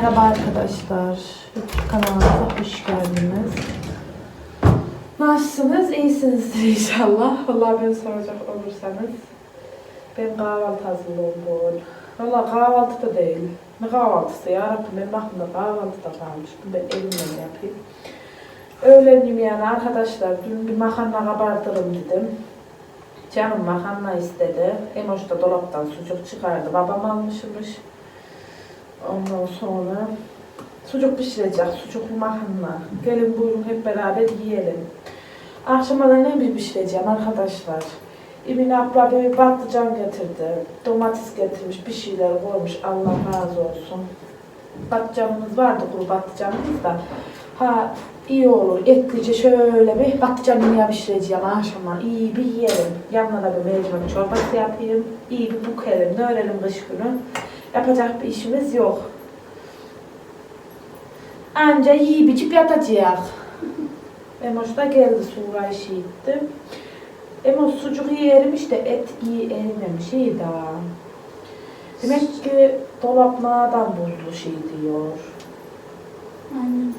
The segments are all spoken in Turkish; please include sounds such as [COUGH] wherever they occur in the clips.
Merhaba arkadaşlar. YouTube kanalımıza hoş geldiniz. Nasılsınız? İyisinizdir [LAUGHS] inşallah. Vallahi beni soracak olursanız. Ben kahvaltı hazırlıyorum bu arada. Valla kahvaltı da değil. Ne kahvaltısı ya Rabbim benim aklımda kahvaltı da kalmış. Bunu ben elimle yapayım. Öğlen yemeğini arkadaşlar dün bir makarna kabardırım dedim. Canım makarna istedi. Emoş da dolaptan sucuk çıkardı. Babam almışmış. Ondan sonra sucuk pişirecek, sucuklu makarna. Gelin buyurun hep beraber yiyelim. Akşama da ne bir pişireceğim arkadaşlar. İbn abla bir patlıcan getirdi. Domates getirmiş, bir şeyler koymuş. Allah razı olsun. Patlıcanımız vardı kuru patlıcanımız da. Ha iyi olur. Etlice şöyle bir patlıcan yemeği pişireceğim akşama. İyi bir yiyelim. Yanına da bir mercimek çorbası yapayım. İyi bir bukelim. Ne örelim kış günü. Yapacak bir işimiz yok. Anca yiyip içip yatacağız. [LAUGHS] Emoş da geldi Sura işi gitti. Emoş sucuk iyi erimiş de et iyi erimemiş. İyi daha. Demek ki dolap nereden buldu şey diyor. Aynen.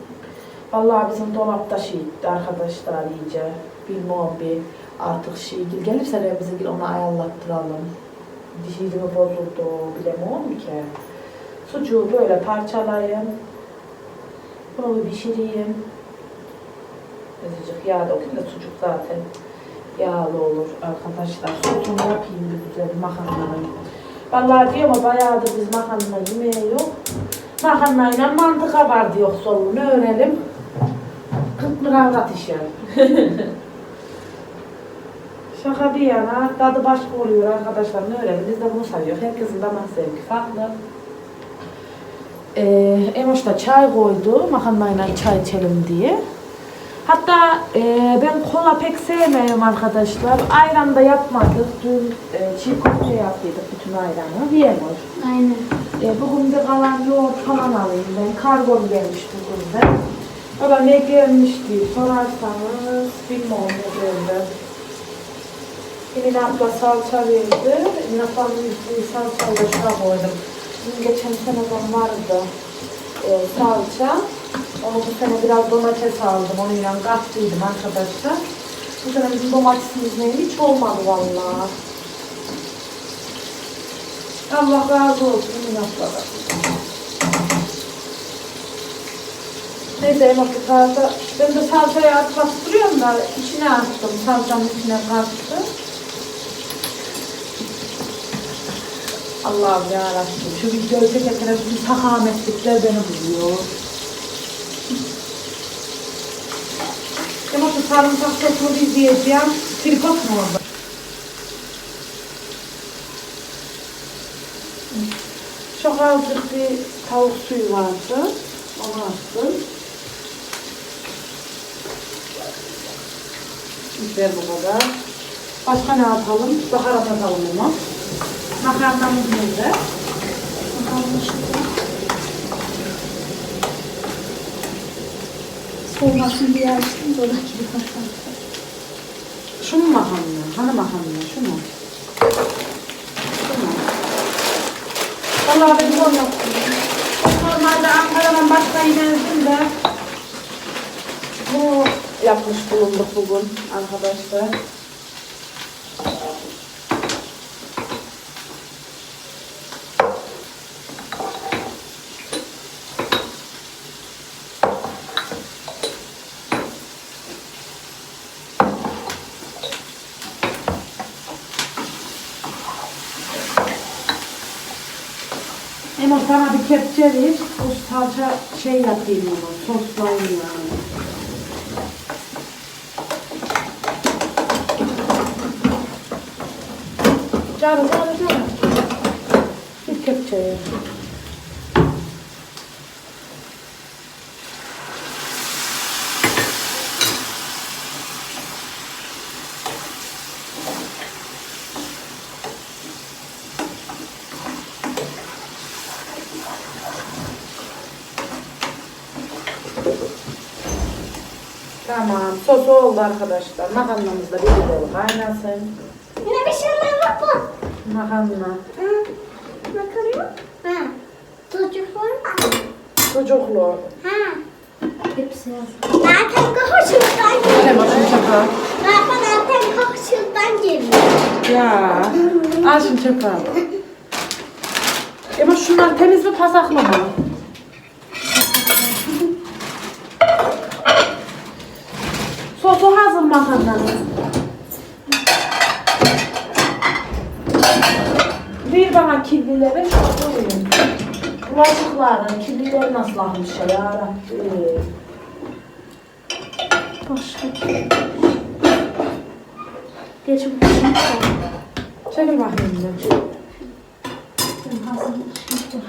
Vallahi bizim dolapta şey arkadaşlar iyice. Bilmiyorum bir artık şey gelirse de bizi ona ayarlattıralım. Dişici mi bozuldu bilemiyorum ki. Sucuğu böyle parçalayayım. Bunu pişireyim. Azıcık yağ da okuyayım sucuk zaten yağlı olur arkadaşlar. Sosunu yapayım bir güzel makarnayı. Vallahi diyorum ama bayağıdır biz makarna yemeği yok. Makarnayla mantı kabardı yoksa onu öğrenelim. Kıtmır avrat işi. [LAUGHS] Şaka bir yana tadı başka oluyor arkadaşlar ne öğrenelim biz de bunu seviyoruz. Herkesin damak zevki farklı. Ee, Emoş da çay koydu makarnayla çay içelim diye. Hatta e, ben kola pek sevmiyorum arkadaşlar. Ayran da yapmadık. Dün e, çiğ köfte yaptıydık bütün ayranı. Diyemoş. Aynen. E, bugün de kalan yoğurt falan alayım ben. Kargom gelmiş bugün de. Da ne gelmiş diye sorarsanız bilmiyorum ne geldi. Emin abla salça verdi. Ablamın yüzüğü salçayı da şuna koydum. Bizim geçen seneden vardı e, salça. Onu bu sene biraz domates aldım. Onunla kattıydım arkadaşlar. Bu sene bizim domatesimiz ne hiç olmadı vallahi. Allah razı olsun Emin abladan. Neyse emekli salça. Ben de salçayı atmak duruyorum da içine attım. Salçanın içine kattım. Allah'ım yarabbim. Şu videoyu çekerken bizim sakametlikler beni buluyor. Ama şu sarımsak sosunu bir izleyeceğim. Tripod mu orada? Çok azıcık bir tavuk suyu vardı. Onu attım. Biber bu kadar. Başka ne atalım? Baharat atalım ama. Makarnamız şurada. Soğumasın diye açtım. Sonra gibi kaşar. Şu mu makarna? Hani makarna? Şu mu? Şu mu? Vallahi ben bunu yaptım. Normalde Ankara'dan başka yemeğim de bu yapmış bulunduk bugün arkadaşlar. Sana bir kepçe ver. O salça şey yapayım onu. Soslayayım yani. Canım canım canım. Bir kepçe ver. Tamam. Sos oldu arkadaşlar. Makarnamız da bir güzel kaynasın. Yine bir şeyler yapın. Makarna. Hı. Ne kalıyor? Ha. Çocuk var mı? Çocuklu. Ha. Hepsi yazıyor. Zaten koşuldan geliyor. bakın şaka. Zaten zaten koşuldan geliyor. Ya. Çöpe al. Ama şunlar temiz mi pasaklı mı? Hazır makarnanın. Bir bana kirlileri koyayım. Bulaşıkların kirlileri nasıl almış ya. Başka. Geç bakalım. Çekil bakayım ben. Ben hazırlaşmıştım.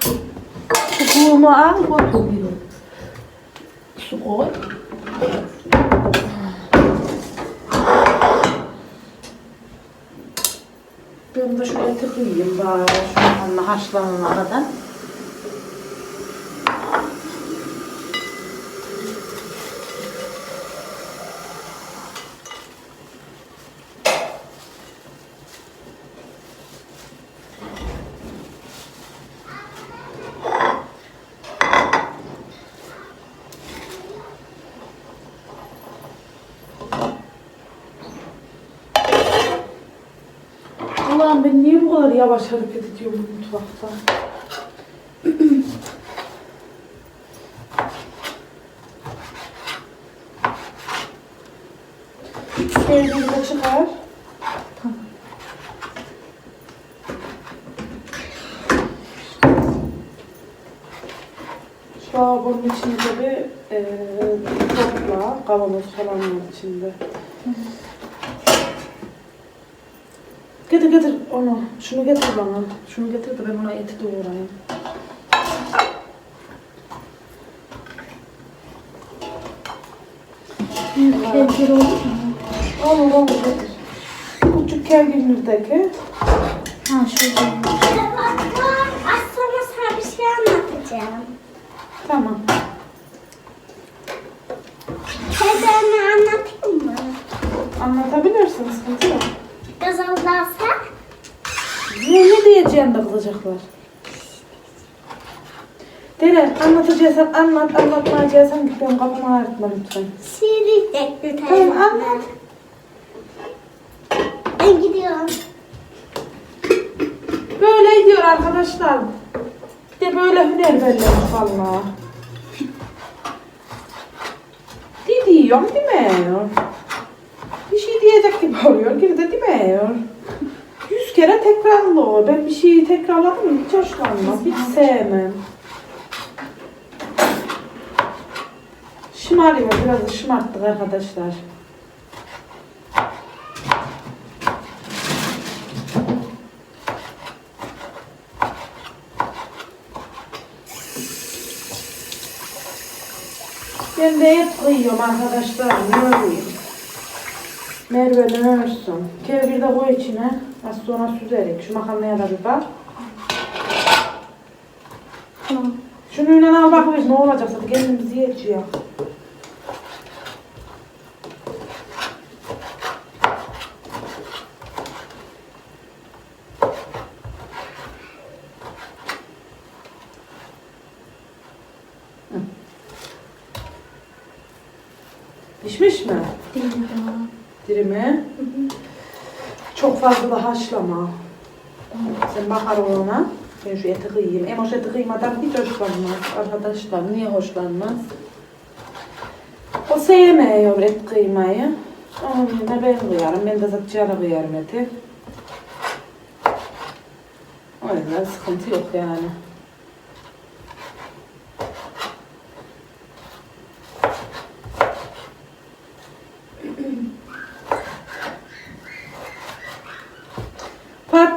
Çubuğumu al götürüyorum. Su koy. Ben de şöyle tıkayım bari şu anda haşlanana kadar. Ben niye bu kadar yavaş hareket ediyorum mutfakta? Sevdiğini de çıkar. Tamam. Şu bunun içinde bir e, topla, kavanoz falan var içinde. Getir getir onu. Şunu getir bana. Şunu getir de ben ona eti doğrayayım. Büyük tencere olur mu? Olur olur getir. Küçük kerginirdeki. Ha şurada. Az sonra sana bir şey anlatacağım. Tamam. Teyzeme anlatayım mı? Anlatabilirsin sıkıntı yok. Gazaldaysa Ne, ne diyeceğim de kızacaklar. Dere anlatacaksan anlat, anlatmayacaksan git benim kafamı ağrıtma lütfen. Siri tekli Tamam anlat. Ben gidiyorum. Böyle diyor arkadaşlar. Bir de böyle hüner belli valla. Di diyorum demiyor. Bir şey diyecek gibi oluyor. Geri de demiyor. Kere tekrarlıyor. Ben bir şeyi tekrarladım mı hiç hoşlanmam. Hiç sevmem. Şımarıyor. Biraz da şımarttık arkadaşlar. Ben de et koyuyorum arkadaşlar. Ne öreyim? Merve ne örsün? Kevgir de koy içine. Az sonra süzerik. Şu makarnaya da bir bak. Tamam. Şunu yine al bakmış ne olacak zaten kendimiz yiyeceğiz. Hı. Pişmiş mi? Değil daha. Dirimi. Çok fazla da haşlama. Sen bakar ona. Ben şu eti kıyayım. Emoş eti kıymadan hiç hoşlanmaz arkadaşlar. Niye hoşlanmaz? O sevmiyor et kıymayı. Onun yerine ben kıyarım. Ben de zaten kıyarım eti. O yüzden sıkıntı yok yani.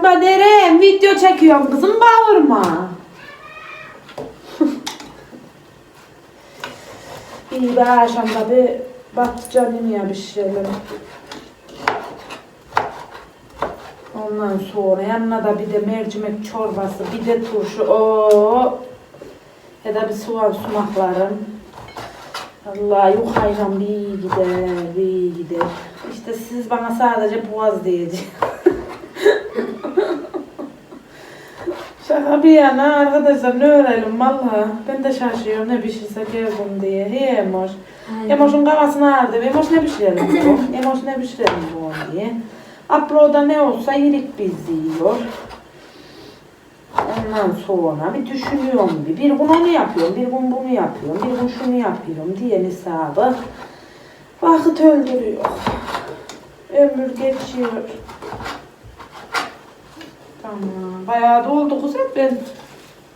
Fatma Derem video çekiyorum kızım bağırma. [LAUGHS] İyi be akşamda bir patlıcan yemeğe pişirelim. Ondan sonra yanına da bir de mercimek çorbası, bir de turşu. Oo. Ya da bir soğan sumaklarım. Allah yukayla bir gider, bir gider. İşte siz bana sadece boğaz diyeceksiniz. Şaka bir yana arkadaşlar ne öğrenelim valla. Ben de şaşıyorum ne pişirse geldim diye. Hey Emoş. Emoş'un kafasını ağrıdı. Emoş ne pişirelim bu? [CLEARS THROAT] Emoş ne pişirelim bu diye. Upload'da ne olsa iyilik biz yiyor. Ondan sonra bir düşünüyorum bir. Bir gün onu yapıyorum, bir gün bunu yapıyorum, bir gün şunu yapıyorum diye hesabı. Vakit öldürüyor. Ömür geçiyor. Tamam. Bayağı da oldu hep ben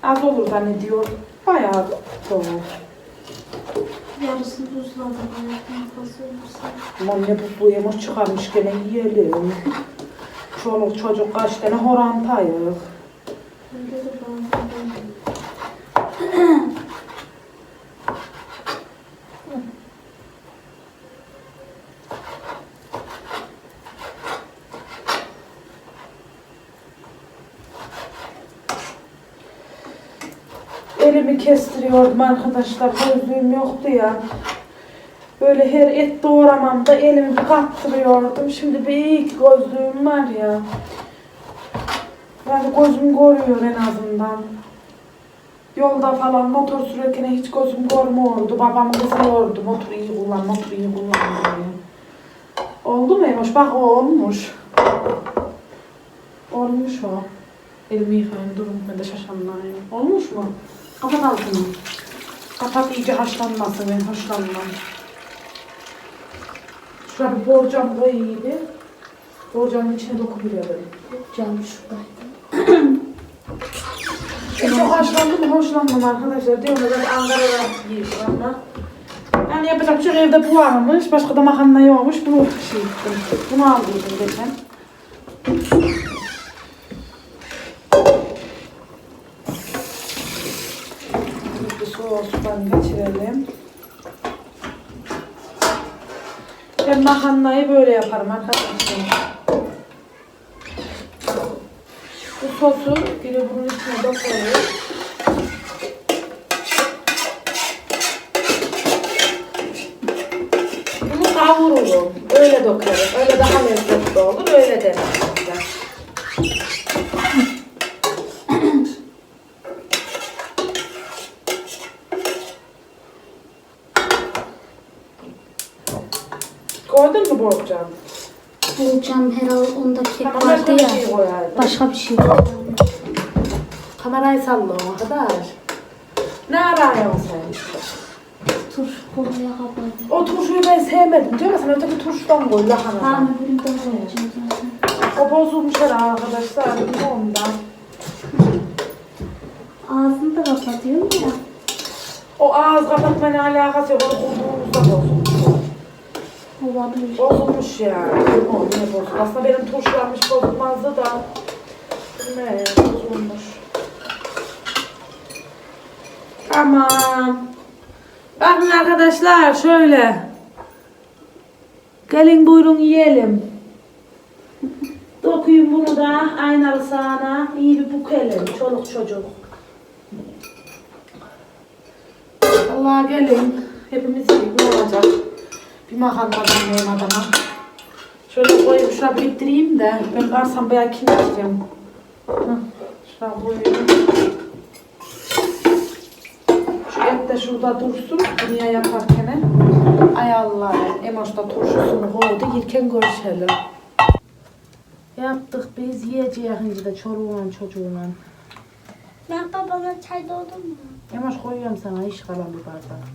az olur zannediyorum. Bayağı da oldu. Yarısını buzladım. Aman ne buzlu yemiş çıkarmış gene yiyelim. Çoluk çocuk kaç tane horantayık. Kestiriyordum arkadaşlar. Gözlüğüm yoktu ya. Böyle her et doğramamda elimi kaptırıyordum. Şimdi bir iyi ki gözlüğüm var ya. Yani gözüm görüyor en azından. Yolda falan motor sürerken hiç gözüm görmüyordu. Babam kızıyordu. Motor iyi kullan, motor iyi kullan diye. Oldu mu Emoş? Bak o olmuş. Olmuş o. Elimi yıkayayım durun. Ben de şaşanlayayım. Olmuş mu? Kapat altını. Kapat iyice haşlanmasın. Ben hoşlanmam. Şuraya bir borcam koy iyiydi. Borcamın içine dokunuyorum. Cam şuradaydı. [CLEARS THROAT] Çok haşlandım hoşlanmam arkadaşlar. Diyorum ben Ankara'da ama. Yani yapacak bir şey evde bu varmış. Başka da makarna yokmuş. Bunu şey ettim. Bunu aldıydım geçen. Bir soğuktan geçirelim. Ben makarnayı böyle yaparım arkadaşlar. Bu sosu biri bunun içine de koyuyor. Bunu kavururum. Öyle dökerim. Öyle daha lezzetli olur. Öyle derim size. Koydun mu borcam? Bu cam herhalde onda kek Tamam vardı başka bir ya. şey koyardım. Başka bir şey yok. Kamerayı salla o kadar. Ne arıyorsun sen? Tur kolaya kapadı. O turşuyu ben sevmedim diyor musun? Öteki turşudan koy lahana. Tamam öbürünü de koyacağım zaten. O bozulmuş herhalde arkadaşlar. Ondan. Ağzını da kapatıyorum ya. O ağız kapatmayla alakası yok. Onu kurduğumuzda bozulmuş. Olabilir. Bozulmuş yani. O ne bozulmuş? Aslında benim turşularmış bozulmazdı da. Ne bozulmuş. Tamam. Bakın arkadaşlar şöyle. Gelin buyurun yiyelim. Dokuyun bunu da aynalı sahana. iyi bir bukelim. Çoluk çocuk. Allah gelin. Hepimiz. Ne olacak? Bir makarna vermeyeyim adama. Şöyle koyayım. Şuraya biriktireyim de. Ben karsam bayağı kim yiyeceğim. Şuraya koyayım. Şu et de şurada dursun. Dünya yaparken. Ay Allah. Emoş da turşusunu koydu. Yerken görüşelim. Yaptık biz yiyeceğiz şimdi de çoluğunla çocuğunla. Ben babama çay doldum mu? Emoş koyuyorum sana iş kalan bir bardak.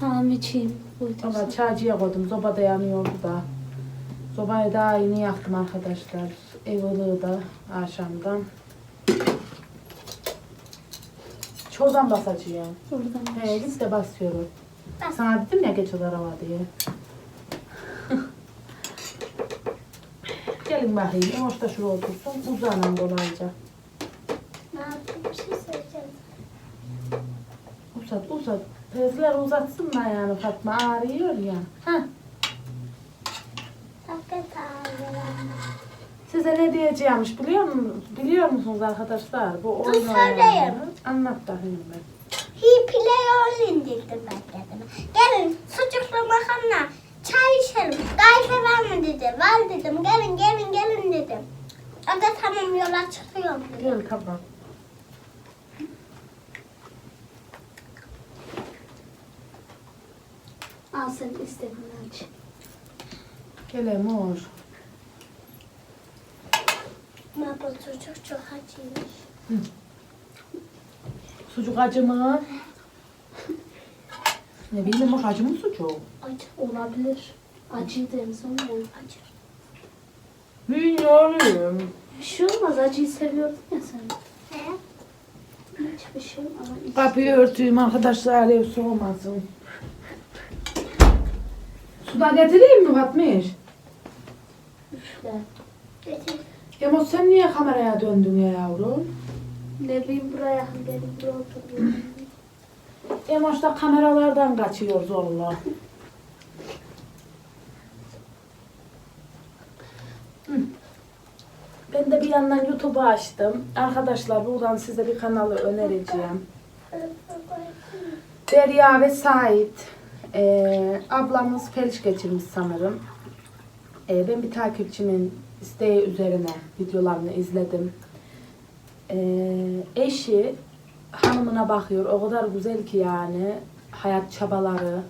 Tamam içeyim. Ama çaycıya koydum. Soba da yanıyordu da. Sobayı daha yeni yaktım arkadaşlar. Ev ılığı da akşamdan. Çordan basacağım. Oradan He git de basıyorum. Bas. Sana dedim ya geç olara var diye. Gelin bakayım. Emoş da şuraya otursun. Uzanan kolayca. Ne yapayım? Bir şey söyleyeceğim. Uzat uzat. Tezler uzatsınlar yani Fatma. Ağrıyor ya. Heh. Size ne diyeceğimmiş biliyor musunuz? Biliyor musunuz arkadaşlar? Bu oyun Dur söyleyeyim. Anlat bakayım ben. He play all indirdim ben dedim. Gelin sucuklu makarna çay içelim. Kayfe var mı dedi. Var dedim. Gelin gelin gelin dedim. O da tamam yola çıkıyorum dedi. Gel tamam. Al sen istediğini aç. Gel Baba çocuk çok acıymış. Sucuk acı mı? Ne bileyim mor acı mı sucuk? Acı olabilir. En son ya. Acı. Bilmiyorum. Bir şey olmaz. Acıyı seviyordun ya sen. He? Hiçbir şey ama iç. Kapıyı örteyim arkadaşlar ev soğumasın. Suda getireyim mi Fatmiş? Üfle. Getir. Emo sen niye kameraya döndün ya yavrum? Ne bileyim buraya yakın gelin buraya oturuyorum. Emoş da kameralardan kaçıyor zorla. [CLEARS THROAT] Ben de bir yandan YouTube'u açtım. Arkadaşlar buradan size bir kanalı önereceğim. Derya ve Sait. Ee, ablamız felç geçirmiş sanırım. Ee, ben bir takipçimin isteği üzerine videolarını izledim. Ee, eşi hanımına bakıyor. O kadar güzel ki yani hayat çabaları.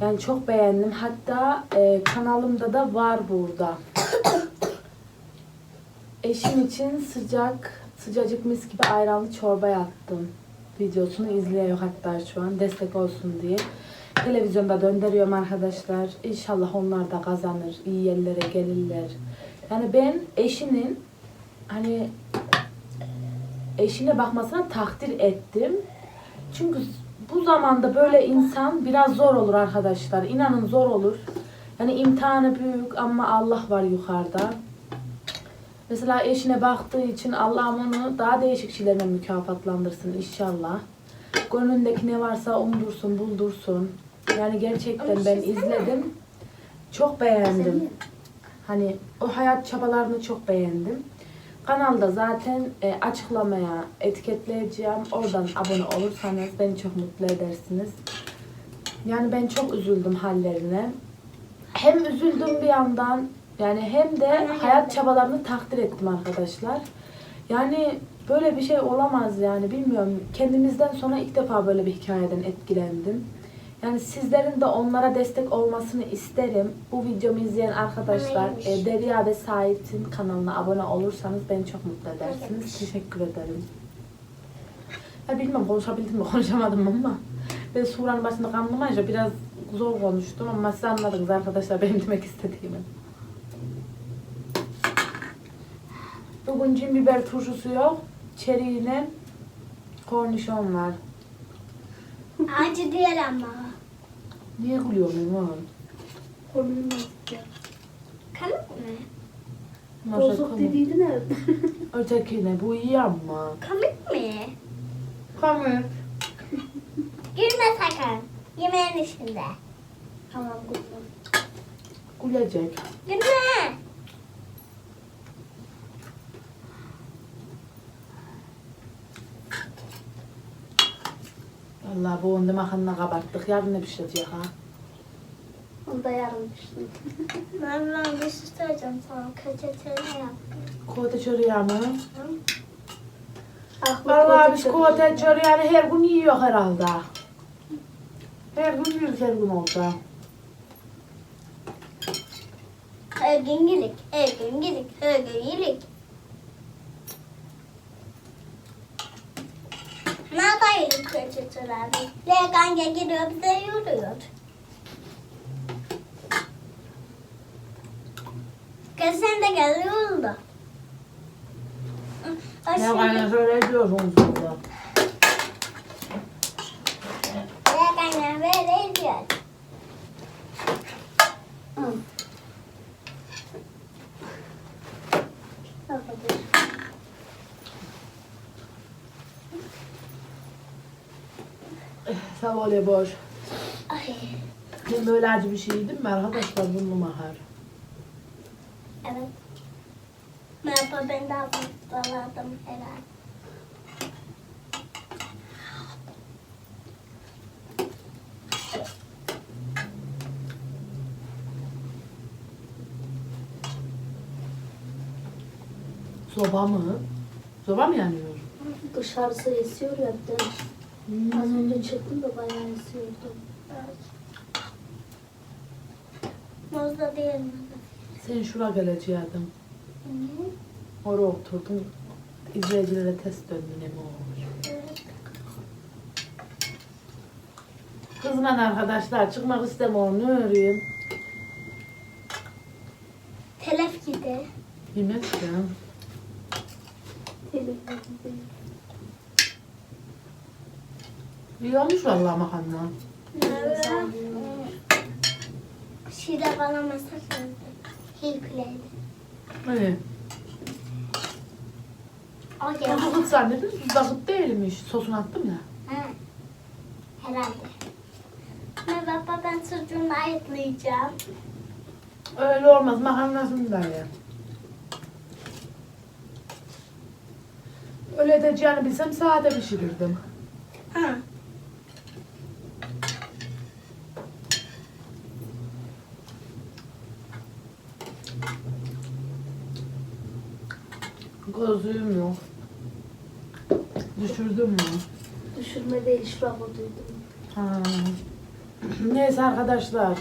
Yani çok beğendim. Hatta e, kanalımda da var burada. [COUGHS] Eşim için sıcak, sıcacık mis gibi ayranlı çorba yaptım. Videosunu izliyor hatta şu an destek olsun diye. Televizyonda döndürüyorum arkadaşlar. İnşallah onlar da kazanır. iyi yerlere gelirler. Yani ben eşinin hani eşine bakmasına takdir ettim. Çünkü bu zamanda böyle insan biraz zor olur arkadaşlar. İnanın zor olur. Yani imtihanı büyük ama Allah var yukarıda. Mesela eşine baktığı için Allah'ım onu daha değişik şeylerle mükafatlandırsın inşallah. Gönlündeki ne varsa umdursun, buldursun. Yani gerçekten ben izledim. Çok beğendim. Hani o hayat çabalarını çok beğendim. Kanalda zaten e, açıklamaya etiketleyeceğim. Oradan abone olursanız beni çok mutlu edersiniz. Yani ben çok üzüldüm hallerine. Hem üzüldüm bir yandan yani hem de hayat çabalarını takdir ettim arkadaşlar. Yani böyle bir şey olamaz yani bilmiyorum. Kendimizden sonra ilk defa böyle bir hikayeden etkilendim. Yani sizlerin de onlara destek olmasını isterim. Bu videomu izleyen arkadaşlar e, Derya ve Sait'in kanalına abone olursanız beni çok mutlu edersiniz. Neymiş? Teşekkür ederim. Ya bilmem konuşabildim mi [LAUGHS] konuşamadım ama ben Sura'nın başında kanlamayınca biraz zor konuştum ama siz anladınız arkadaşlar benim demek istediğimi. Bugün cin biber turşusu yok. Çeriğine kornişon var. Acı değil ama. Niye gülüyorsun lan? Kolunu nasıl ya? Kanık mı? Bozuk dediydin ya. [LAUGHS] Ötekine bu iyi ama. Komik mi? Komik. Gülme sakın. Yemeğin içinde. Tamam kuzum. Gülecek. Gülme. Vallahi bu onda makarna kabarttık. Yarın ne pişirecek ha? Onu da yarın piştim. [LAUGHS] Ben ben bir şey söyleyeceğim sana. Kaçetene yap. Kote çöreği mı? Aklı Vallahi koydu biz kote çöreği yani her gün yiyor herhalde. Her gün yiyoruz her gün olsa. Her gün yedik. Her gün yedik. Her gün yedik. Nerede yedik kaçeteler? Leganca gidiyor bize yürüyor. Kız sen de gel yolda. Ne kaynağı şöyle diyorsun sonra. Leganca böyle diyor. Al. Al hadi. Sağ ol boş. Ay. Ben böyle acı bir şey yedim mi arkadaşlar bunu mahar. Evet. Merhaba ben de daladım herhalde. Soba mı? Soba mı yanıyor? Dışarısı esiyor ya de. Az önce çıktım da bayağı esiyordu. Evet. Mozda değil mi? Sen şura geleceydin. Hı. Oraya oturdun. İzleyicilere test döndün mi olmuş. Evet. Kızla arkadaşlar çıkmak istemiyorum. Ne öreyim? Telef gidi. Yemek ya. İyi olmuş vallahi makarna. Evet. Şile bana mesaj yazdı. Hilpileydi. İyi. O geldi. kıt zannedin. Bakıt değilmiş. Sosunu attım ya. Ha. Herhalde. Ne baba ben çocuğunu ayıtlayacağım. Öyle olmaz. Makarnasını da ye. Öyle edeceğini bilsem sade pişirirdim. Ha. Yok. Düşürdüm mü? Düşürme değil şuraya duydum. Ha. Neyse arkadaşlar.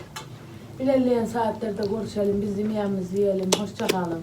İlerleyen saatlerde görüşelim. Biz yemeğimizi yiyelim. Hoşça kalın.